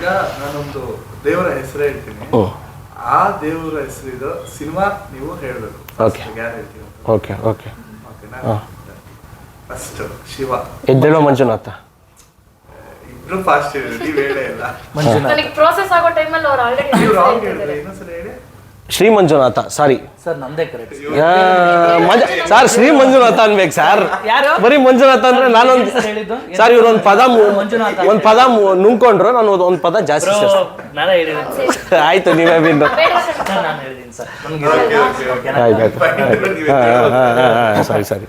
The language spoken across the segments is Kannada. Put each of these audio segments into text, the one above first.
ಈಗ ನಾನೊಂದು ದೇವರ ಹೆಸರು ಹೇಳ್ತೀನಿ. ಆ ದೇವರ ಹೆಸರಿದು ಸಿನಿಮಾ ನೀವು ಹೇಳಬೇಕು. ಓಕೆ. ಹೇಳ್ತೀವಿ ಓಕೆ ಓಕೆ. ಓಕೆನಾ ಫಸ್ಟ್ ಶಿವ. ಎದ್ದೇಳೋ ಮಂಜುನಾಥ. ಇಬ್ರು ಫಾಸ್ಟ್ ಹೇಳಿ ನೀವ್ ಹೇಳೇ ಇಲ್ಲ. ಮಂಜುನಾಥ್ ನನಗೆ ಪ್ರೋಸೆಸ್ ಆಗೋ ಟೈಮಲ್ಲಿ ಅವ್ರು ಆಲ್ರೆಡಿ ನೀವು ರಾಂಗ್ ಹೇಳಿದ್ರೆ ಇನ್ನೊಂದ್ಸಲ ಹೇಳಿ. ಶ್ರೀ ಮಂಜುನಾಥ ಸಾರಿ ಸರ್ ನಮ್ದೇ ಕರೆಕ್ಟ್ ಮಂಜ ಸರ್ ಶ್ರೀ ಮಂಜುನಾಥ ಅನ್ಬೇಕು ಸರ್ ಯಾರು? ಬರೀ ಮಂಜುನಾಥ ಅಂದ್ರೆ ನಾನೊಂದು ಸರ್ ಇವ್ರು ಒಂದು ಪದ. ಒಂದ್ ಪದ ನುಂಗ್ಕೊಂಡ್ರು ನಾನು ಒಂದು ಪದ ಜಾಸ್ತಿ ಆಯ್ತು ನೀವೇ ಬಿಂದು ಸರ್ ಸರ್.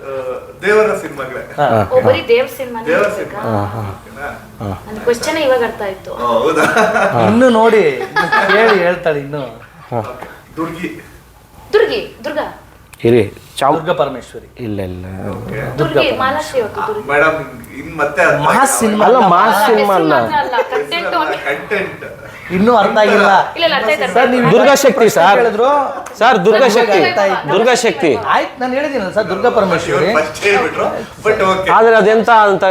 ದೇವರ ಸಿನಿಮಾಗಳೇ? ಒಬ್ಬರಿ ದೇವ್ರ ಸಿನಿಮಾ ದೇವರ ಸಿನಿಮಾ. ಓಕೆನಾ? ನನ್ನ ಕ್ವಶನ್ ಇವಾಗ ಅರ್ಥ ಆಯ್ತು. ಹೌದಾ? ಇನ್ನು ನೋಡಿ ಹೇಳಿ ಹೇಳ್ತಾಳೆ ಇನ್ನು. ದುರ್ಗಿ. ದುರ್ಗಿ ದುರ್ಗಾ? ಇರಿ ಚಾವ್ ದುರ್ಗಾ ಪರಮೇಶ್ವರಿ. ಇಲ್ಲ ಇಲ್ಲ. ದುರ್ಗಾ ಮಾಲಾಶ್ರೀ ಅವತ್ತು ದುರ್ಗಿ. ಮೇಡಮ್ ಇನ್ ಮತ್ತೆ ಮಾಸ್ ಸಿನಿಮಾ ಅಲ್ಲ ಮಾಸ್ ಸಿನಿಮಾ ಅಲ್ಲ. ಕಂಟೆಂಟ್ ಕಂಟೆಂಟ್ ಇನ್ನೂ ಅರ್ಥ ಆಗಿಲ್ಲ. ಇಲ್ಲ ಇಲ್ಲ ಅರ್ಥ ಆಯ್ತು ಸರ್. ನೀವು ದುರ್ಗಾ ಶಕ್ತಿ ಸರ್. ಹೇಳಿದ್ರು ಸರ್ ದುರ್ಗಾ ಶಕ್ತಿ. ದುರ್ಗಾ ಶಕ್ತಿ. ಆಯ್ತು ನಾನು ಹೇಳಿದ್ದೀನಲ್ಲ sir Durga Parameshwari. But okay ಆದ್ರೆ ಅದೆಂತ ಅಂತ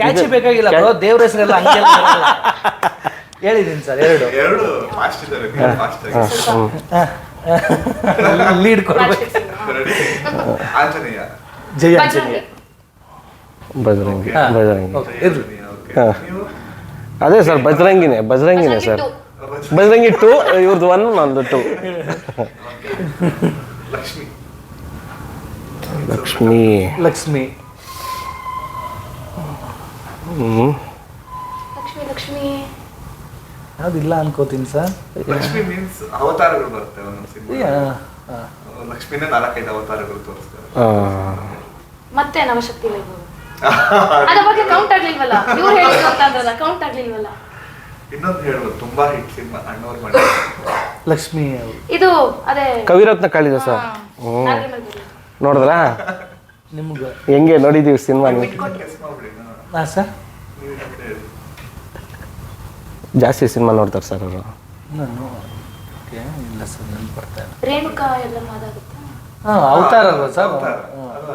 ಕ್ಯಾಚಿ ಬೇಕಾಗಿಲ್ಲ ಬ್ರೋ ದೇವ್ರ ಹೆಸರೆಲ್ಲ ಹಂಗೆಲ್ಲ. ಹೇಳಿದ್ದೀನಿ ಸರ್ ಎರಡು. ಎರಡು? ಫಾಸ್ಟ್ ಇದ್ದಾರೆ ಫಾಸ್ಟ್ ಲೀಡ್ ಕೊಡ್ಬೇಕು? ಆಂಜನೇಯ? ಜಯ ಬಜರಂಗಿ. ಆಂಜನೇಯ. ಬಜರಂಗಿ ಬಜರಂಗಿ ಇರ್ಲಿ. ಅದೇ ಸರ್ ಬಜರಂಗಿನೇ ಬಜರಂಗಿನೇ ಸರ್. ಬಜರಂಗಿ ಟು ಇವ್ರದ್ದು ಒನ್ ನಂದು ಟು ಲಕ್ಷ್ಮಿ. ಲಕ್ಷ್ಮಿ. ಲಕ್ಷ್ಮಿ. ಹ್ಮ್. ಲಕ್ಷ್ಮಿ ಲಕ್ಷ್ಮಿ. ಯಾವ್ದಿಲ್ಲ ಅನ್ಕೋತೀನಿ ಸರ್. ಲಕ್ಷ್ಮಿ ಮೀನ್ಸ್ ಅವತಾರಗಳು ಬರುತ್ತೆ ಒಂದೊಂದು ಸಿನಿಮಾ. ಲಕ್ಷ್ಮಿನೇ ನಾಲ್ಕೈದು ಅವತಾರಗಳು ತೋರಿಸ್ತಾರೆ. ಆ, ಮತ್ತೆ ನವಶಕ್ತಿ ಅದ್ರ ಬಗ್ಗೆ ಕೌಂಟ್ ಆಗ್ಲಿಲ್ವಲ್ಲ? ಇವ್ರು ಹೇಳಿದ್ರು ಅಂತ ಅಂದ್ರಲ್ಲ ಕೌಂಟ್ ಆಗ್ಲಿಲ್ವಲ್ಲ? ಇನ್ನೊಂದು ಹೇಳ್ಬೋದು ತುಂಬಾ ಹಿಟ್ ಸಿನಿಮಾ ಅಣ್ಣವ್ರ ಮಾಡಿ ಲಕ್ಷ್ಮಿ ಅವ್ರು. ಇದು ಅದೇ. ಕವಿರತ್ನ ಕಾಳಿದಾಸ? ನೋಡಿದ್ರಾ? ನಿಮ್ಗೆ? ಹೆಂಗೆ ನೋಡಿದೀವಿ ಸಿನಿಮಾ ನೀವು? ಇಟ್ಕೊಂಡು ಮಾಡ್ಬಿಡಿ ಹಾ ಸರ್. ಜಾಸ್ತಿ ಸಿನಿಮಾ ನೋಡ್ತಾರೆ ಸರ್ ಅವರು. ನಾನು ಓಕೆ ಇಲ್ಲ ಸರ್ ನೆನ್ಪು ಬರ್ತಾ ಇಲ್ಲ. ರೇಣುಕಾ ಎಲ್ಲ ಮಾತಾಡುತ್ತಾ? ಹಾ ಅವತಾರ ಅಲ್ವಾ ಸರ್? ಅವತಾರ.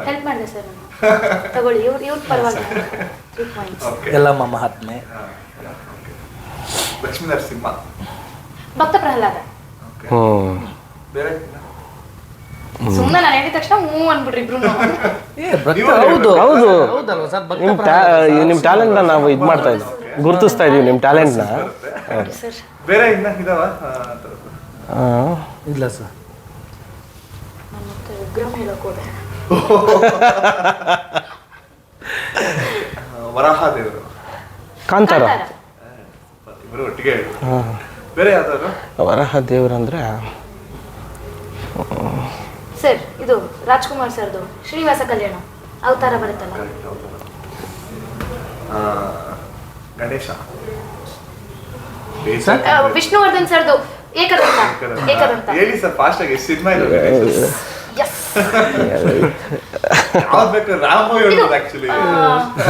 ಹೆಲ್ಪ್ ಮಾಡಿದೆ ಸರ್ ನಾನು ತಗೊಳ್ಳಿ ಇವ್ರು ಇವ್ರ ಪರವಾಗಿಲ್ಲ. Three points Okay. ಎಲ್ಲಮ್ಮ ಮಹಾತ್ಮೆ. ಹಾ, okay. ಲಕ್ಷ್ಮೀ ನರಸಿಂಹ ಭಕ್ತ ಪ್ರಹ್ಲಾದ. Okay. ಹ್ಞೂ ಬೇರೆ? ಸುಮ್ಮನೆ ನಾನು ಹೇಳಿದ ತಕ್ಷಣ ಹ್ಞೂ ಅನ್ಬಿಡ್ರಿ ಇಬ್ರು. ಏ ಭಕ್ತ ಹೌದು. ಹೌದು. ಹೌದಲ್ವಾ ಸರ್? ಭಕ್ತ ನಿಮ್ಮ ಪ್ರಹ್ಲಾದ. ನಿಮ್ಮ ಟ್ಯಾಲೆಂಟ್ನ ನಾವು ಇದು ಮಾಡ್ತಾ ಇದ್ವಿ. ಗುರುತಿಸ್ತಾ ಇದೀವಿ ನಿಮ್ಮ ಟ್ಯಾಲೆಂಟ್ನ ಸರ್. ಬೇರೆ ಇನ್ನ ಇದಾವ? ಆ, ಇಲ್ಲ ಸರ್. ವರಾಹ ದೇವರು ಕಾಂತಾರ. ಇಬ್ಬರು ಒಟ್ಟಿಗೆ ಬೇರೆ ಯಾವ್ದಾದ್ರು? ವರಾಹ ದೇವ್ರು ಅಂದ್ರೆ ಸರ್ ಇದು ರಾಜ್ಕುಮಾರ್ ಸರ್ದು ಶ್ರೀನಿವಾಸ ಕಲ್ಯಾಣ. ಅವತಾರ ಬರುತ್ತಲ್ಲ. Correct, ಹೌದು. ಆ, ಗಣೇಶ? ವಿಷ್ಣುವರ್ಧನ್ ಸರ್ದು ಏಕದಂತ ಏಕದಂತ. ಹೇಳಿ ಸರ್ ಫಾಸ್ಟ್ ಆಗಿ ಸಿನಿಮಾ ಇದೆ ಯಾವ್ದು ಬೇಕು ರಾಮ ಹೇಳ್ಬೋದು ಆಕ್ಚುಲಿ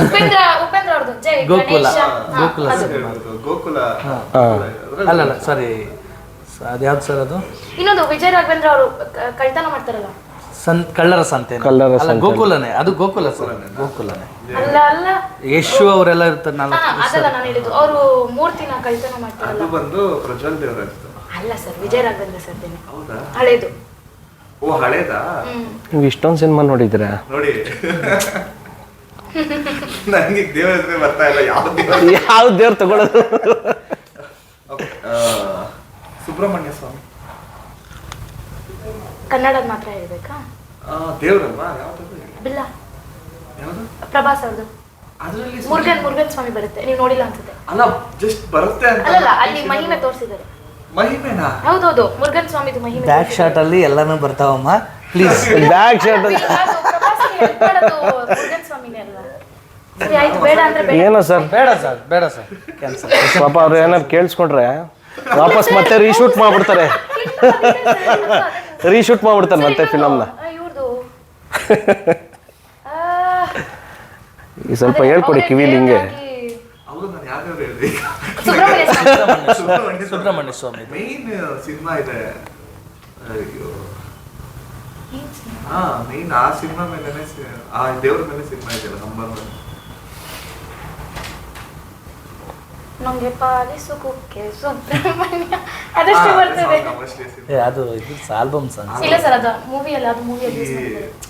ಉಪೇಂದ್ರ ಉಪೇಂದ್ರ ಅವ್ರದ್ದು ಜೈ ಗೋಕುಲ. ಗಣೇಶ ಹಾ, ಗೋಕುಲ ಅಲ್ಲ ಗೋಕುಲ ಸಾರಿ ಅದ್ಯಾವ್ದು ಸರ್ ಅದು? ಇನ್ನೊಂದು ವಿಜಯ ರಾಘವೇಂದ್ರ ಅವರು ಕಳ್ತನ ಮಾಡ್ತಾರಲ್ಲ. ಸನ್ ಕಳ್ಳರ ಸಂತೆ ಕಳ್ಳರ ಅಲ್ಲ ಸಂತೆ. ಗೋಕುಲನೇ ಅದು ಗೋಕುಲ ಸರ್ ಗೋಕುಲನೇ. ಅಲ್ಲ ಅಲ್ಲ. ಯಶು ಅವರೆಲ್ಲ ಇರ್ತಾರೆ ಹಾ, ನಾಲ್ಕು ಅದಲ್ಲ ನಾನು ಹೇಳಿದ್ದು. ಅವರು ಮೂರ್ತಿನ ಕಳ್ತನ ಮಾಡ್ತಾರಲ್ಲ. ಅದು ಬಂದು ಪ್ರಜ್ವಲ್ ದೇವರ ಅಲ್ಲ ಸರ್ ವಿಜಯ ರಾಘವೇಂದ್ರ ಸರ್ದೇನೆ ಹೌದಾ? ಹಳೇದು. ಓ ಹಳೇದಾ? ಹ್ಮ್. ನೀವು ಇಷ್ಟೊಂದು ಸಿನಿಮಾ ನೋಡಿದ್ರೆ ನೋಡಿ. ನನಗೆ ದೇವರ ಹೆಸರೇ ಬರ್ತಾ ಇಲ್ಲ ಯಾವ ದೇವರ ಯಾವ ದೇವ್ರು ತಗೊಳ್ಳೋದು? Okay, ಆ, ಸುಬ್ರಹ್ಮಣ್ಯ ಸ್ವಾಮಿ. ಕನ್ನಡದ ಮಾತ್ರ ಹೇಳ್ಬೇಕಾ? ಆ, ದೇವ್ರಲ್ವಾ? ಯಾವ್ದು ಬಿಲ್ಲ. ಯಾವ್ದು? ಪ್ರಭಾಸ್ ಅವ್ರದ್ದು ಅದ್ರಲ್ಲಿ ಮುರುಗನ್ ಮುರುಗನ್ ಸ್ವಾಮಿ ಬರುತ್ತೆ. ನೀವು ನೋಡಿಲ್ಲ ಅನ್ಸುತ್ತೆ. ಅಲ್ಲ ಜಸ್ಟ್ ಬರುತ್ತೆ ಅಂತ ಅಲ್ಲಲ್ಲ ಅಲ್ಲಿ ಮಹಿಮೆ ತೋರಿಸಿದ್ದಾರೆ. ಮಹಿಮೆನಾ? ಹೌದೌದು ಮುರುಗನ್ ಸ್ವಾಮಿದು ಮಹಿಮೆ ಬ್ಯಾಕ್ ಶಾಟ್ ಅಲ್ಲಿ ಎಲ್ಲಾನು ಬರ್ತಾವಮ್ಮ. ಪ್ಲೀಸ್ ಬ್ಯಾಕ್ ಶಾಟ್ ತೋರ್ಸಿದ್ದಾರೆ. ಅದು ಪ್ರಭಾಸ್ಗೆ help ಮಾಡೋದು ಮುರುಗನ್ ಸ್ವಾಮಿನೇ ಅಲ್ವಾ? ಸರಿ ಆಯ್ತು ಬೇಡ ಅಂದ್ರೆ ಬೇಡ. ಏನೋ ಸರ್ ಬೇಡ ಸರ್ ಬೇಡ ಸರ್ ಕೆಲಸ. ಪಾಪ ಅವ್ರು ಏನಾದ್ರು ಕೇಳಿಸ್ಕೊಂಡ್ರೆ ವಾಪಸ್ ಮತ್ತೆ ರೀಶೂಟ್ ಮಾಡ್ಬಿಡ್ತಾರೆ. ರೀಶೂಟ್ ಮಾಡ್ಬಿಡ್ತಾನೆ ಮತ್ತೆ ಫಿಲಮ್ನ ಈ ಸ್ವಲ್ಪ ಹೇಳ್ಕೊಡಿ ಕಿವಿಲಿ ಹಿಂಗೆ. ಸುಬ್ರಹ್ಮಣ್ಯ ಸ್ವಾಮಿ. ಸುಬ್ರಹ್ಮಣ್ಯ ಸುಬ್ರಹ್ಮಣ್ಯ ಸ್ವಾಮಿ ಮೇನ್ ಸಿನಿಮಾ ಇದೆ. ಅಯ್ಯೋ ಹಾ ಮೇನ್ ಆ ಸಿನಿಮಾ ಮೇಲೆ ಆ ದೇವ್ರ ಮೇಲೆ ಸಿನಿಮಾ ಇದೆಯಲ್ಲ ನಂಬರ್ ಒನ್ ನಂಗೆ ಪಾಲಿಸು ಕುಕ್ಕೆ ಸುಬ್ರಹ್ಮಣ್ಯ ಅದಷ್ಟು ಬರ್ತದೆ. ಏ ಅದು ಇದು ಆಲ್ಬಮ್ ಸಾಂಗ್ ಇಲ್ಲ ಸರ್ ಅದು ಮೂವಿಯಲ್ಲಿ ಅದು ಮೂವಿಯಲ್ಲಿ ಈ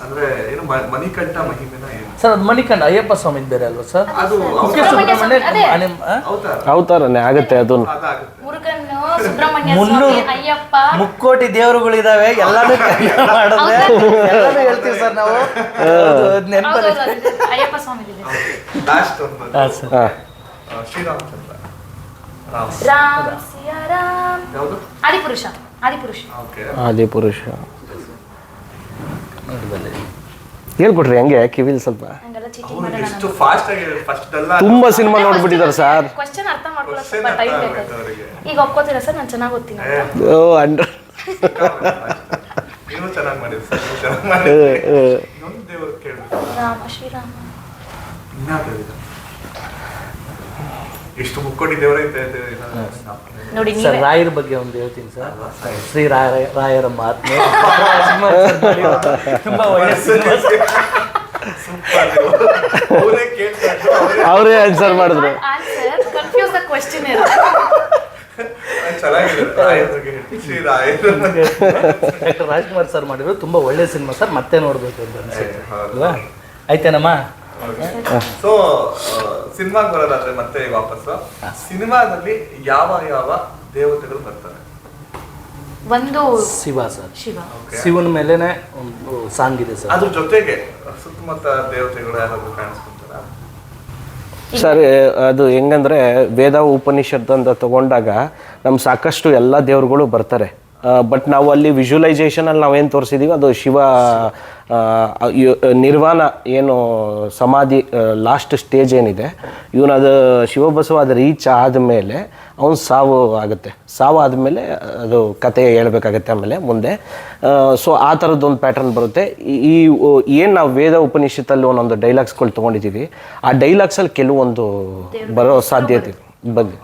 ಅಂದ್ರೆ ಏನು ಮ- ಮಣಿಕಂಠ ಮಹಿಮೆನ ಏನು? ಸರ್ ಅದು ಮಣಿಕಂಡ ಅಯ್ಯಪ್ಪ ಸ್ವಾಮಿ ಬೇರೆ ಅಲ್ವಾ ಸರ್? ಅದು ಕುಕ್ಕೆ ಸುಬ್ರಹ್ಮಣ್ಯ ಅದೇ. ನಿಮ್ಮ- ಆ? ಅವತಾರ. ಅವತಾರನೇ ಆಗುತ್ತೆ ಅದನ್ನು ಅದಾಗುತ್ತೆ. ಮುರುಗನ್ ಸುಬ್ರಹ್ಮಣ್ಯ ಮುನ್ನೂರು. ಸ್ವಾಮಿ ಅಯ್ಯಪ್ಪ. ಮುಕ್ಕೋಟಿ ದೇವರುಗಳಿದಾವೆ ಎಲ್ಲಾನು ಕಲ್ಯಾಣ ಮಾಡಿದ್ರೆ ಎಲ್ಲಾನು ಹೇಳ್ತೀವಿ ಸರ್ ನಾವು. ಅದು ನೆನ್ಪಲ್ಲಿ. ಹೌದೌದು, ಅದು ಅಯ್ಯಪ್ಪ ಸ್ವಾಮಿ ಇದೆ ಲಾಸ್ಟ್ ಒಂದು ಹಾ, ಸರ್. ಆ, ಶ್ರೀರಾಮಚಂದ್ರ. ರಾಮ್. ರಾಮ್ ಸಿಯ ರಾಮ್ ಆದಿಪುರುಷ ಆದಿಪುರುಷ. ಓಕೆ. ಆದಿಪುರುಷ. ಹೇಳ್ಕೊಟ್ರಿ ಹಂಗೆ ಕಿವಿಲ್ ಸ್ವಲ್ಪ. ಹಂಗೆಲ್ಲ ಚೀಟಿಂಗ್ ಅವ್ರು ಮಾಡೋಣ ಎಷ್ಟು ಫಾಸ್ಟ್ ಆಗಿ ಫಸ್ಟ್ ಎಲ್ಲ ತುಂಬಾ ಸಿನಿಮಾ ನೋಡ್ಬಿಟ್ಟಿದ್ದಾರೆ ಸರ್. ಕ್ವಶನ್ ಅರ್ಥ ಮಾಡ್ಕೊಳ್ಳೋಕೆ Question ಟೈಮ್ ಬೇಕು. ಈಗ ಒಪ್ಕೋತೀರಾ ಸರ್? ನಾನು ಚೆನ್ನಾಗಿ ಓದ್ತೀನಿ ಓ ಅಂಡ್ರ. ನೀವು ಚೆನ್ನಾಗಿ ಮಾಡಿದ್ರಿ ಸರ್ ನೀವು ಚೆನ್ನಾಗಿ ಮಾಡಿದ್ರಿ ಇನ್ನೊಂದು ದೇವರು ಕೇಳಬೇಕು. ರಾಮ ಶ್ರೀರಾಮ. ಇನ್ನಾಗಿದೆ ಎಷ್ಟು ಮುಕ್ಕೋಟಿ ದೇವರೈತೆ ನೋಡಿ ಸರ್ ರಾಯರ ಬಗ್ಗೆ ಒಂದು ಹೇಳ್ತೀನಿ ಸರ್. ಶ್ರೀ ರಾಯ ರಾಯರ ಮಹಾತ್ಮೆ ತುಂಬಾ ಅವರೇ ಆನ್ಸರ್ ಮಾಡಿದ್ರು. Confuse question doctor Rajkumar sir ಮಾಡಿದ್ರು. ತುಂಬಾ ಒಳ್ಳೆ ಸಿನಿಮಾ ಸರ್. ಮತ್ತೆ ನೋಡ್ಬೇಕು ಅಂತ ಅನ್ಸುತ್ತೆ. ಹೌದು. ಅಲ್ವಾ? ಆಯ್ತೇನಮ್ಮ? ಸೊ ಸಿನಿಮಾಗೆ ಬರೋದಾದ್ರೆ ಮತ್ತೆ ವಾಪಸ್ ಸಿನಿಮಾದಲ್ಲಿ ಯಾವ ಯಾವ ದೇವತೆಗಳು ಬರ್ತಾರೆ? ಒಂದು ಶಿವ ಸರ್. ಶಿವ. ಶಿವನ ಮೇಲೆನೆ ಒಂದು ಸಾಂಗ್ ಇದೆ ಸರ್. ಅದ್ರ ಜೊತೆಗೆ ಸುತ್ತಮುತ್ತ ದೇವತೆಗಳು ಯಾರಾದ್ರೂ ಕಾಣಿಸ್ಕೊಂತಾರ? ಸರ್ ಅದು ಹೆಂಗಂದ್ರೆ ವೇದ ಉಪನಿಷತ್ ಅಂತ ತಗೊಂಡಾಗ ನಮ್ಮ ಸಾಕಷ್ಟು ಎಲ್ಲ ದೇವ್ರುಗಳು ಬರ್ತಾರೆ. ಬಟ್ ನಾವು ಅಲ್ಲಿ ವಿಜುವಲೈಸೇಷನ್ ಅಲ್ಲಿ ನಾವೇನು ತೋರಿಸಿದೀವಿ ಅದು ಶಿವ ನಿರ್ವಾಣ ಏನು ಸಮಾಧಿ ಲಾಸ್ಟ್ ಸ್ಟೇಜ್ ಏನಿದೆ ಇವನು ಅದು ಶಿವಬಸವ ಅದು ರೀಚ್ ಆದಮೇಲೆ ಅವನು ಸಾವು ಆಗುತ್ತೆ. ಸಾವು ಆದಮೇಲೆ ಅದು ಕತೆ ಹೇಳ್ಬೇಕಾಗತ್ತೆ ಆಮೇಲೆ ಮುಂದೆ. ಸೊ ಆ ಥರದ್ದೊಂದು ಪ್ಯಾಟರ್ನ್ ಬರುತ್ತೆ. ಈ- ಈ ಏನು ನಾವು ವೇದ ಉಪನಿಷತ್ತಲ್ಲಿ ಒಂದೊಂದು ಡೈಲಾಗ್ಸ್ಗಳು ತೊಗೊಂಡಿದ್ದೀವಿ ಆ ಡೈಲಾಗ್ಸಲ್ಲಿ ಕೆಲವೊಂದು ಬರೋ ಸಾಧ್ಯತೆ ಬಗ್ಗೆ.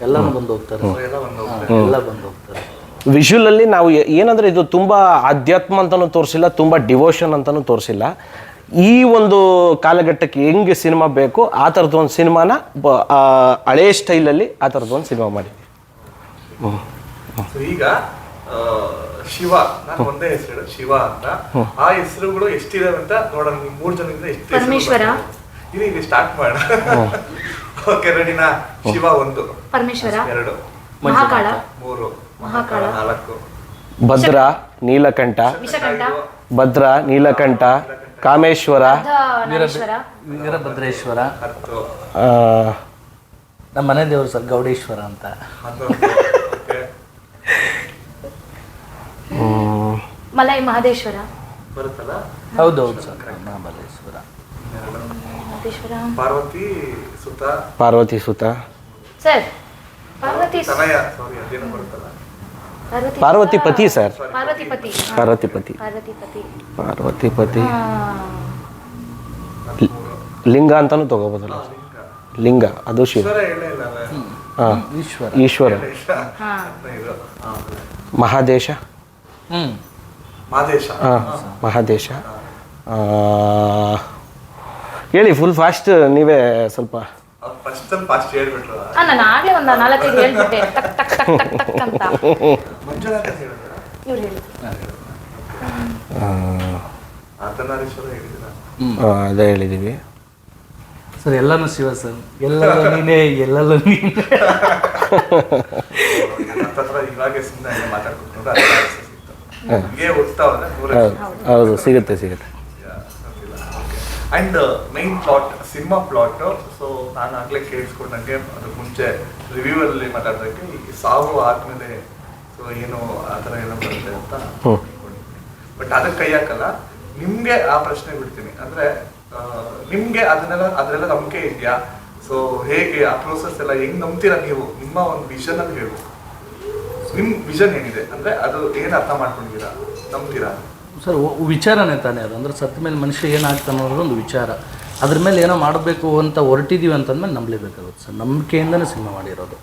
ಎಲ್ಲಾನು ಬಂದು ಹೋಗ್ತಾರೆ ಎಲ್ಲ ಎಲ್ಲ ಬಂದು ಹೋಗ್ತಾರೆ ವಿಷುವಲಲ್ಲಿ ನಾವು ಏನಂದ್ರೆ ಇದು ತುಂಬ ಆಧ್ಯಾತ್ಮ ಅಂತಲೂ ತೋರಿಸಿಲ್ಲ ತುಂಬ ಡಿವೋಷನ್ ಅಂತಲೂ ತೋರಿಸಿಲ್ಲ. ಈ ಒಂದು ಕಾಲಘಟ್ಟಕ್ಕೆ ಹೆಂಗೆ ಸಿನಿಮಾ ಬೇಕು ಆ ಥರದ್ದು ಒಂದು ಸಿನಿಮಾನ ಹಳೇ ಸ್ಟೈಲಲ್ಲಿ ಆ ಥರದ್ದು ಒಂದು ಸಿನಿಮಾ ಮಾಡಿ. ಸೊ ಈಗ ಆ, ಶಿವ ನಾನು ಒಂದೇ ಹೆಸರು ಶಿವ ಅಂತ. ಆ ಹೆಸರುಗಳು ಎಷ್ಟಿದಾವೆ ಅಂತ ನೋಡೋಣ ನೀವು ಮೂರ್ ಎಷ್ಟು ಹೆಸ್ರುಗಳು ಪರಮೇಶ್ವರ. ಬರ್ತವೆ? ಇರಿ ಇಲ್ಲಿ ಸ್ಟಾರ್ಟ್ ಮಾಡೋಣ. ಓಕೆ ರೆಡಿನಾ ಶಿವ ಒಂದು ಪರಮೇಶ್ವರ ಎರಡು ಮಹಾಕಾಳ ಮೂರು ಮಹಾಕಾಳ. ನಾಲ್ಕು. ಭದ್ರ ನೀಲಕಂಠ ವಿಷಕಂಠ ಭದ್ರ ನೀಲಕಂಠ ಕಾಮೇಶ್ವರ ವೀರಭದ್ರೇಶ್ವರ ಹತ್ತು. ನಮ್ಮ ಮನೆ ದೇವರು ಸರ್ ಗೌಡೇಶ್ವರ ಅಂತ. ಮಲೈ ಮಹದೇಶ್ವರ. ಬರುತ್ತಲ್ಲ? ಹೌದೌದು ಸರ್. ಮಹಾಬಲೇಶ್ವರ. ಎರಡು. ಪಾರ್ವತಿ ಸುತ. ಪಾರ್ವತಿ ಸುತ. ಸರ್ ಪಾರ್ವತಿ ತನಯ ಸಾರಿ ಅದೇನೋ ಬರುತ್ತಲ್ಲ. ಪಾರ್ವತಿ ಪಾರ್ವತಿ ಪತಿ ಸರ್. ಪಾರ್ವತಿಪತಿ ಪತಿ. ಪಾರ್ವತಿಪತಿ ಪಾರ್ವತಿಪತಿ ಪಾರ್ವತಿ ಪತಿ. ಮೂರು ಲಿಂಗ ಅಂತಾನು ತಗೋಬೋದಲ್ಲ. ಲಿಂಗ. ಅದು ಶಿವ? ಹಾಂ. ಈಶ್ವರ. ಮಹಾದೇಶ. ಹಾಂ ಮಹಾದೇಶ. ಆ, ಹೇಳಿ ಫುಲ್ ಫಾಸ್ಟ್ ನೀವೇ ಸ್ವಲ್ಪ. ಫಸ್ಟ್ ಫಾಸ್ಟ್ ಹೇಳ್ಬಿಟ್ರು. ಆ, ನಾನು ಆಗ್ಲೇ ಒಂದು ನಾಲ್ಕೈದು ಹೇಳ್ಬಿಟ್ಟೆ. ಟಕ್ ಟಕ್ ಟಕ್ ಟಕ್ ಟಕ್ ಅಂತ. ಮಂಜುನಾಥ ಹೇಳಿದ್ರ. ಇವ್ರು ಹೇಳಿ. ಅರ್ಧನಾರೀಶ್ವರ ಹೇಳಿದ್ರ ಆ, ಅದೇ ಹೇಳಿದ್ದೀವಿ ಸರ್ ಎಲ್ಲಾನು ಶಿವ ಸರ್. ಎಲ್ಲರೂ ನೀನೇ ಎಲ್ಲೆಲ್ಲೂ ನೀನೇ. ಹತ್ರ ಇವಾಗೆ ಸುಮ್ಮನೆ ಹಂಗೆ ಮಾತಾಡ್ಕೊಂಡು ಅರ್ಧ ಹೀಗೆ ಓದ್ತಾ ಹೋದ್ರೆ ನೂರ ಹೌದು ಹೌದು ಸಿಗುತ್ತೆ ಸಿಗುತ್ತೆ. And main plot cinema plot so ನಾನು ಆಗಲೇ ಕೇಳಿಸ್ಕೊಂಡಂಗೆ ಅದಕ್ಕೆ ಮುಂಚೆ ರಿವ್ಯೂವಲ್ಲಿ ಮಾತಾಡೋದಕ್ಕೆ ಈ ಸಾವು ಆದ್ಮೇಲೆ ಸೊ ಏನು ಆ ಥರ ಏನೋ ಬರುತ್ತೆ ಅಂತ ಬಟ್ ಅದಕ್ಕೆ ಕೈ ಹಾಕಲ್ಲ. ನಿಮ್ಗೆ ಆ ಪ್ರಶ್ನೆ ಬಿಡ್ತೀನಿ. ಅಂದ್ರೆ ನಿಮ್ಗೆ ಅದನ್ನೆಲ್ಲ ಅದರೆಲ್ಲ ನಂಬಿಕೆ ಇದೆಯಾ? ಸೊ ಹೇಗೆ ಆ ಪ್ರೋಸೆಸ್ ಎಲ್ಲ ಹೆಂಗ್ ನಂಬ್ತೀರಾ ನೀವು? ನಿಮ್ಮ ಒಂದು ವಿಷನ್ ಅಲ್ಲಿ ಹೇಳು. ನಿಮ್ ವಿಷನ್ ಏನಿದೆ? ಅಂದ್ರೆ ಅದು ಏನ್ ಅರ್ಥ ಮಾಡ್ಕೊಂಡಿದ್ದೀರಾ? ನಂಬ್ತೀರಾ? ಸರ್ ವಿಚಾರನೆ ವಿಚಾರನೇ ತಾನೇ ಅದು? ಅಂದ್ರೆ ಸತ್ತ ಮೇಲೆ ಮನುಷ್ಯ ಏನಾಗ್ತಾನೆ ಅನ್ನೋದು ಒಂದು ವಿಚಾರ. ಅದ್ರ ಮೇಲೆ ಏನೋ ಮಾಡಬೇಕು ಅಂತ ಹೊರಟಿದ್ದೀವಿ ಅಂತಂದ್ಮೇಲೆ ನಂಬಲೇಬೇಕಾಗುತ್ತೆ ಸರ್. ನಂಬಿಕೆಯಿಂದನೇ ಸಿನಿಮಾ ಮಾಡಿರೋದು.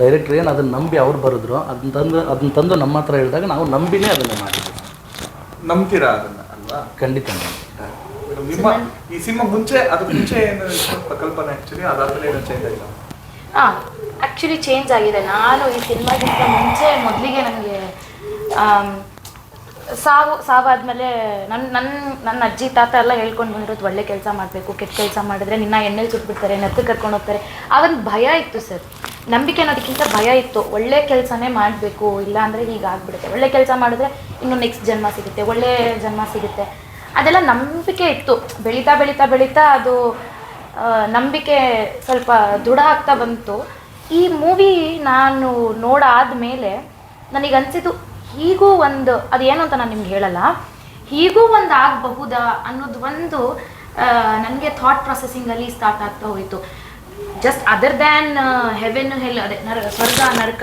ಡೈರೆಕ್ಟ್ರ್ ಏನು ಅದನ್ನು ನಂಬಿ ಅವ್ರು ಬರೆದ್ರು ಅದನ್ನ ತಂದು ಅದನ್ನ ತಂದು ನಮ್ಮ ಹತ್ರ ಹೇಳಿದಾಗ ನಾವು ನಂಬಿನೇ ಅದನ್ನು ಮಾಡಿದ್ವಿ. ನಂಬ್ತೀರಾ ಅದನ್ನ ಅಲ್ವಾ? ಖಂಡಿತ. ನಿಮ್ಮ ಈ ಸಿನಿಮಾ ಮುಂಚೆ ಅದು ಮುಂಚೆ ಏನು ಕಲ್ಪನೆ ಆಕ್ಚುಲಿ ಅದಾದ್ಮೇಲೆ ಏನೋ ಚೇಂಜ್ ಆಯ್ತಾ? ಹಾಂ ಆ್ಯಕ್ಚುಲಿ ಚೇಂಜ್ ಆಗಿದೆ. ನಾನು ಈ ಸಿನಿಮಾಗಿಂತ ಮುಂಚೆ ಮೊದಲಿಗೆ ನನಗೆ ಸಾವು, ಸಾವಾದ್ಮೇಲೆ ನನ್ನ ನನ್ನ ನನ್ನ ಅಜ್ಜಿ, ತಾತ ಎಲ್ಲ ಹೇಳ್ಕೊಂಡು ಬಂದಿರೋದು, ಒಳ್ಳೆ ಕೆಲಸ ಮಾಡಬೇಕು, ಕೆಟ್ಟ ಕೆಲಸ ಮಾಡಿದ್ರೆ ನಿನ್ನ ಎಣ್ಣೆಲಿ ಸುಟ್ಬಿಡ್ತಾರೆ ನೆತ್ತಿಗೆ ಕರ್ಕೊಂಡು ಹೋಗ್ತಾರೆ. ಆ ಒಂದು ಭಯ ಇತ್ತು ಸರ್. ನಂಬಿಕೆ ಅನ್ನೋದಕ್ಕಿಂತ ಭಯ ಇತ್ತು. ಒಳ್ಳೆ ಕೆಲಸನೇ ಮಾಡಬೇಕು, ಇಲ್ಲ ಅಂದರೆ ಹೀಗೆ ಆಗ್ಬಿಡುತ್ತೆ. ಒಳ್ಳೆ ಕೆಲಸ ಮಾಡಿದ್ರೆ ಇನ್ನು ನೆಕ್ಸ್ಟ್ ಜನ್ಮ ಸಿಗುತ್ತೆ, ಒಳ್ಳೆ ಜನ್ಮ ಸಿಗುತ್ತೆ. ಅದೆಲ್ಲ ನಂಬಿಕೆ ಇತ್ತು. ಬೆಳೀತಾ ಬೆಳೀತಾ ಬೆಳೀತಾ ಅದು ನಂಬಿಕೆ ಸ್ವಲ್ಪ ದೃಢ ಆಗ್ತಾ ಬಂತು. ಈ ಮೂವಿ ನಾನು ನೋಡಾದ್ಮೇಲೆ ನನಗೆ ಅನ್ಸಿದ್ದು ಹೀಗೂ ಒಂದು ಅದೇನು ಅಂತ ನಾನು ನಿಮ್ಗೆ ಹೇಳಲ್ಲ. ಹೀಗೂ ಒಂದು ಆಗಬಹುದಾ ಅನ್ನೋದು ಒಂದು ನನಗೆ ಥಾಟ್ ಪ್ರೊಸೆಸಿಂಗಲ್ಲಿ ಸ್ಟಾರ್ಟ್ ಆಗ್ತಾ ಹೋಯಿತು. Just other than heaven hell ಅದೇ, ನರ, ಸ್ವರ್ಗ, ನರಕ,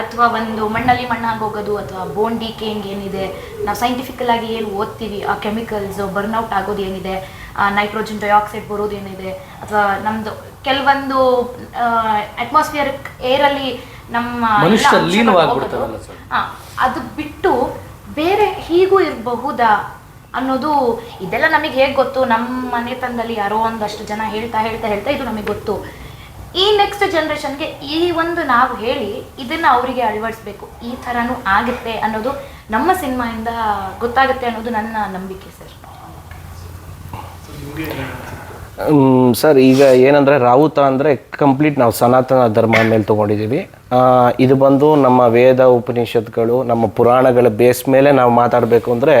ಅಥವಾ ಒಂದು ಮಣ್ಣಲ್ಲಿ ಮಣ್ಣಾಗಿ ಹೋಗೋದು, ಅಥವಾ ಬೋಂಡಿ ಕೇಂಗ್ ಏನಿದೆ, ನಾವು ಸೈಂಟಿಫಿಕಲ್ ಆಗಿ ಏನು ಓದ್ತೀವಿ, ಆ ಕೆಮಿಕಲ್ಸ್ ಬರ್ನ್ಔಟ್ ಆಗೋದು ಏನಿದೆ ನೈಟ್ರೋಜನ್ ಡೈಆಕ್ಸೈಡ್ ಬರೋದು ಏನಿದೆ, ಅಥವಾ ನಮ್ಮದು ಕೆಲವೊಂದು ಅಟ್ಮಾಸ್ಫಿಯರ್ ಏರಲ್ಲಿ ನಮ್ಮ ಮನುಷ್ಯ ಲೀನವಾಗ್ಬಿಡ್ತಾರಲ್ಲ ಸರ್. ಆ, ಅದು ಬಿಟ್ಟು ಬೇರೆ ಹೀಗೂ ಇರಬಹುದಾ ಅನ್ನೋದು ಇದೆಲ್ಲ ನಮಗೆ ಹೇಗೆ ಗೊತ್ತು? ನಮ್ಮ ಮನೆತನದಲ್ಲಿ ಯಾರೋ ಒಂದಷ್ಟು ಜನ ಹೇಳ್ತಾ ಹೇಳ್ತಾ ಹೇಳ್ತಾ ಇದು ನಮಗೆ ಗೊತ್ತು. ಈ ನೆಕ್ಸ್ಟ್ ಜನ್ರೇಷನ್ಗೆ ಈ ಒಂದು ನಾವು ಹೇಳಿ ಇದನ್ನ ಅವರಿಗೆ ಅಳವಡಿಸ್ಬೇಕು. ಈ ಥರನೂ ಆಗುತ್ತೆ ಅನ್ನೋದು ನಮ್ಮ ಸಿನಿಮಾಯಿಂದ ಗೊತ್ತಾಗುತ್ತೆ ಅನ್ನೋದು ನನ್ನ ನಂಬಿಕೆ ಸರ್. ಸರ್, ಈಗ ಏನಂದರೆ ರಾವುತ ಅಂದರೆ ಕಂಪ್ಲೀಟ್ ನಾವು ಸನಾತನ ಧರ್ಮ ಮೇಲೆ ತೊಗೊಂಡಿದ್ದೀವಿ. ಇದು ಬಂದು ನಮ್ಮ ವೇದ ಉಪನಿಷತ್ಗಳು, ನಮ್ಮ ಪುರಾಣಗಳ ಬೇಸ್ ಮೇಲೆ ನಾವು ಮಾತಾಡಬೇಕು ಅಂದರೆ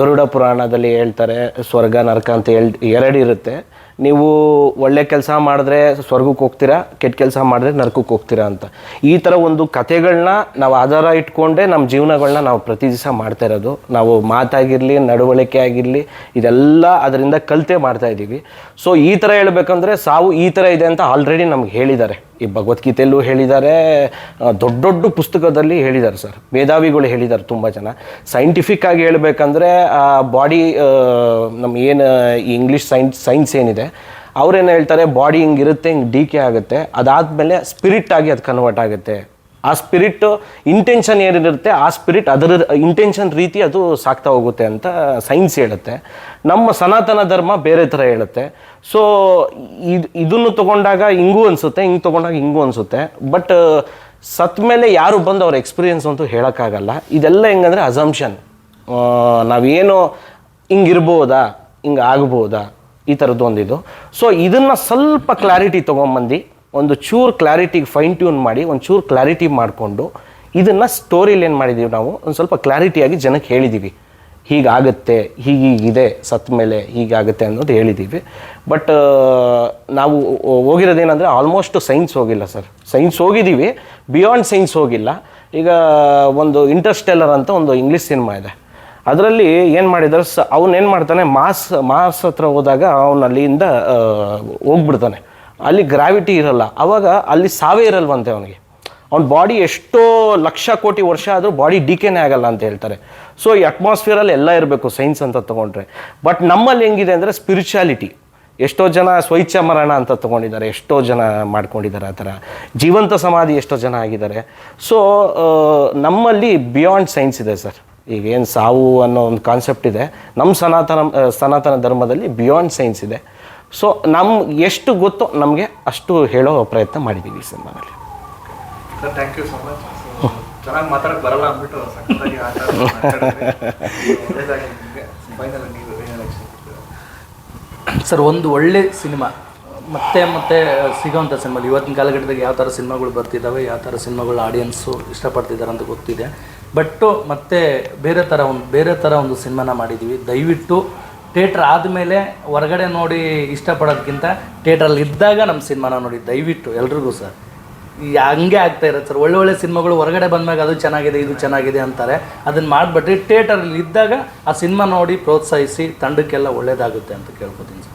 ಗರುಡ ಪುರಾಣದಲ್ಲಿ ಹೇಳ್ತಾರೆ, ಸ್ವರ್ಗ, ನರಕ ಅಂತ ಹೇಳಿ ಎರಡಿರುತ್ತೆ. ನೀವು ಒಳ್ಳೆ ಕೆಲಸ ಮಾಡಿದ್ರೆ ಸ್ವರ್ಗಕ್ಕೆ ಹೋಗ್ತೀರಾ, ಕೆಟ್ಟ ಕೆಲಸ ಮಾಡಿದ್ರೆ ನರಕಕ್ಕೆ ಹೋಗ್ತೀರಾ ಅಂತ. ಈ ಥರ ಒಂದು ಕಥೆಗಳನ್ನ ನಾವು ಆಧಾರ ಇಟ್ಕೊಂಡೇ ನಮ್ಮ ಜೀವನಗಳನ್ನ ನಾವು ಪ್ರತಿ ದಿವಸ ಮಾಡ್ತಾ ಇರೋದು. ನಾವು ಮಾತಾಗಿರಲಿ, ನಡವಳಿಕೆ ಆಗಿರಲಿ, ಇದೆಲ್ಲ ಅದರಿಂದ ಕಲಿತೆ ಮಾಡ್ತಾ ಇದ್ದೀವಿ ಸೊ ಈ ಥರ ಹೇಳಬೇಕಂದ್ರೆ ಸಾವು ಈ ಥರ ಇದೆ ಅಂತ ಆಲ್ರೆಡಿ ನಮ್ಗೆ ಹೇಳಿದ್ದಾರೆ. ಈ ಭಗವದ್ಗೀತೆಯಲ್ಲೂ ಹೇಳಿದ್ದಾರೆ ದೊಡ್ಡ ದೊಡ್ಡ ಪುಸ್ತಕದಲ್ಲಿ ಹೇಳಿದ್ದಾರೆ ಸರ್. ಮೇಧಾವಿಗಳು ಹೇಳಿದ್ದಾರೆ ತುಂಬ ಜನ. ಸೈಂಟಿಫಿಕ್ ಆಗಿ ಹೇಳ್ಬೇಕಂದ್ರೆ ಬಾಡಿ ನಮ್ಮ ಏನು ಈ ಇಂಗ್ಲೀಷ್ ಸೈನ್ಸ್ ಸೈನ್ಸ್ ಏನಿದೆ, ಅವ್ರೇನು ಹೇಳ್ತಾರೆ ಬಾಡಿ ಹಿಂಗಿರುತ್ತೆ ಹಿಂಗೆ ಡಿ ಕೆ ಆಗುತ್ತೆ. ಅದಾದಮೇಲೆ ಸ್ಪಿರಿಟ್ ಆಗಿ ಅದು ಕನ್ವರ್ಟ್ ಆಗುತ್ತೆ. ಆ ಸ್ಪಿರಿಟ್ ಇಂಟೆನ್ಷನ್ ಏನಿರುತ್ತೆ, ಆ ಸ್ಪಿರಿಟ್ ಅದರ ಇಂಟೆನ್ಷನ್ ರೀತಿ ಅದು ಸಾಕ್ತಾ ಹೋಗುತ್ತೆ ಅಂತ ಸೈನ್ಸ್ ಹೇಳುತ್ತೆ. ನಮ್ಮ ಸನಾತನ ಧರ್ಮ ಬೇರೆ ಥರ ಹೇಳುತ್ತೆ. ಸೊ ಇದು, ಇದನ್ನು ತಗೊಂಡಾಗ ಹಿಂಗೂ ಅನಿಸುತ್ತೆ, ಹಿಂಗೆ ತಗೊಂಡಾಗ ಹಿಂಗೂ ಅನಿಸುತ್ತೆ. ಬಟ್ ಸತ್ ಮೇಲೆ ಯಾರು ಬಂದು ಅವ್ರ ಎಕ್ಸ್ಪೀರಿಯನ್ಸ್ ಅಂತೂ ಹೇಳೋಕ್ಕಾಗಲ್ಲ. ಇದೆಲ್ಲ ಹೆಂಗಂದ್ರೆ ಅಸಂಪ್ಷನ್ ನಾವೇನು ಹಿಂಗಿರ್ಬೋದಾ ಹಿಂಗೆ ಆಗ್ಬೋದಾ, ಈ ಥರದ್ದು ಒಂದಿದು. ಸೊ ಇದನ್ನು ಸ್ವಲ್ಪ ಕ್ಲಾರಿಟಿ ತೊಗೊಂಬಂದು. ಒಂದು ಚೂರು ಕ್ಲಾರಿಟಿಗೆ ಫೈನ್ ಟ್ಯೂನ್ ಮಾಡಿ, ಒಂದು ಚೂರ್ ಕ್ಲಾರಿಟಿ ಮಾಡಿಕೊಂಡು, ಇದನ್ನು ಸ್ಟೋರಿಲಿ ಏನು ಮಾಡಿದ್ದೀವಿ ನಾವು? ಒಂದು ಸ್ವಲ್ಪ ಕ್ಲಾರಿಟಿಯಾಗಿ ಜನಕ್ಕೆ ಹೇಳಿದ್ದೀವಿ ಹೀಗಾಗುತ್ತೆ, ಹೀಗೀಗಿದೆ, ಸತ್ ಮೇಲೆ ಹೀಗಾಗುತ್ತೆ ಅನ್ನೋದು ಹೇಳಿದ್ದೀವಿ ಬಟ್ ನಾವು ಹೋಗಿರೋದೇನಂದರೆ ಆಲ್ಮೋಸ್ಟ್ ಸೈನ್ಸ್ ಹೋಗಿಲ್ಲ ಸರ್. ಸೈನ್ಸ್ ಹೋಗಿದ್ದೀವಿ ಬಿಯಾಂಡ್ ಸೈನ್ಸ್ ಹೋಗಿಲ್ಲ. ಈಗ ಒಂದು ಇಂಟರ್ಸ್ಟೆಲ್ಲರ್ ಅಂತ ಒಂದು ಇಂಗ್ಲೀಷ್ ಸಿನಿಮಾ ಇದೆ. ಅದರಲ್ಲಿ ಏನು ಮಾಡಿದ್ದಾರೆ ಸ, ಅವನು ಏನು ಮಾಡ್ತಾನೆ, ಮಾಸ್ ಮಾಸ್ ಹತ್ರ ಹೋದಾಗ ಅವನು ಅಲ್ಲಿಂದ ಹೋಗ್ಬಿಡ್ತಾನೆ. ಅಲ್ಲಿ ಗ್ರಾವಿಟಿ ಇರಲ್ಲ. ಅವಾಗ ಅಲ್ಲಿ ಸಾವೇ ಇರಲ್ವಂತೆ ಅವನಿಗೆ. ಅವ್ನ ಬಾಡಿ ಎಷ್ಟೋ ಲಕ್ಷ ಕೋಟಿ ವರ್ಷ ಆದರೂ ಬಾಡಿ ಡಿಕೆನೇ ಆಗಲ್ಲ ಅಂತ ಹೇಳ್ತಾರೆ. ಸೊ ಈ ಅಟ್ಮಾಸ್ಫಿಯರಲ್ಲಿ ಎಲ್ಲ ಇರಬೇಕು ಸೈನ್ಸ್ ಅಂತ ತೊಗೊಂಡ್ರೆ. ಬಟ್ ನಮ್ಮಲ್ಲಿ ಹೆಂಗಿದೆ ಅಂದರೆ ಸ್ಪಿರಿಚುಯಾಲಿಟಿ ಎಷ್ಟೋ ಜನ ಸ್ವೈಚ್ಛ ಮರಣ ಅಂತ ತೊಗೊಂಡಿದ್ದಾರೆ, ಎಷ್ಟೋ ಜನ ಮಾಡ್ಕೊಂಡಿದ್ದಾರೆ ಆ ಥರ. ಜೀವಂತ ಸಮಾಧಿ ಎಷ್ಟೋ ಜನ ಆಗಿದ್ದಾರೆ. ಸೊ ನಮ್ಮಲ್ಲಿ ಬಿಯಾಂಡ್ ಸೈನ್ಸ್ ಇದೆ ಸರ್. ಈಗ ಏನು ಸಾವು ಅನ್ನೋ ಒಂದು ಕಾನ್ಸೆಪ್ಟ್ ಇದೆ. ನಮ್ಮ ಸನಾತನ ಸನಾತನ ಧರ್ಮದಲ್ಲಿ ಬಿಯಾಂಡ್ ಸೈನ್ಸ್ ಇದೆ. ಸೊ ನಮ್ಗೆ ಎಷ್ಟು ಗೊತ್ತೋ ನಮಗೆ ಅಷ್ಟು ಹೇಳೋ ಪ್ರಯತ್ನ ಮಾಡಿದ್ದೀವಿ ಈ ಸಿನಿಮಾದಲ್ಲಿ. Sir thank you so much ಚೆನ್ನಾಗಿ ಬರಲ್ಲ ಅಂದ್ಬಿಟ್ಟು ಸರ್ ಒಂದು ಒಳ್ಳೆ ಸಿನಿಮಾ. ಮತ್ತೆ ಮತ್ತೆ ಸಿಗೋವಂಥ ಸಿನಿಮಾ ಇವತ್ತಿನ ಕಾಲಘಟ್ಟದಾಗ ಯಾವ ಥರ ಸಿನಿಮಾಗಳು ಬರ್ತಿದ್ದಾವೆ ಯಾವ ಥರ ಸಿನಿಮಾಗಳು ಆಡಿಯನ್ಸು ಇಷ್ಟಪಡ್ತಿದ್ದಾರೆ ಅಂತ ಗೊತ್ತಿದೆ. ಬಟ್ಟು ಮತ್ತೆ ಬೇರೆ ಥರ ಒಂದು ಬೇರೆ ಥರ ಒಂದು ಸಿನಿಮಾನ ಮಾಡಿದ್ದೀವಿ ದಯವಿಟ್ಟು ಥಿಯೇಟ್ರ್ ಆದಮೇಲೆ ಹೊರಗಡೆ ನೋಡಿ ಇಷ್ಟಪಡೋದಕ್ಕಿಂತ ಥಿಯೇಟ್ರಲ್ಲಿ ಇದ್ದಾಗ ನಮ್ಮ ಸಿನಿಮಾನ ನೋಡಿ, ದಯವಿಟ್ಟು ಎಲ್ರಿಗೂ ಸರ್. ಈ ಹಂಗೆ ಆಗ್ತಾ ಇರುತ್ತೆ ಸರ್. ಒಳ್ಳೊಳ್ಳೆ ಒಳ್ಳೆ ಸಿನಿಮಾಗಳು ಹೊರಗಡೆ ಬಂದಾಗ ಅದು ಚೆನ್ನಾಗಿದೆ, ಇದು ಚೆನ್ನಾಗಿದೆ ಅಂತಾರೆ. ಅದನ್ನು ಮಾಡಿಬಿಟ್ರೆ ಥಿಯೇಟರಲ್ಲಿ ಇದ್ದಾಗ ಆ ಸಿನಿಮಾ ನೋಡಿ ಪ್ರೋತ್ಸಾಹಿಸಿ, ತಂಡಕ್ಕೆಲ್ಲ ಒಳ್ಳೆಯದಾಗುತ್ತೆ ಅಂತ ಕೇಳ್ಕೊತೀನಿ ಸರ್.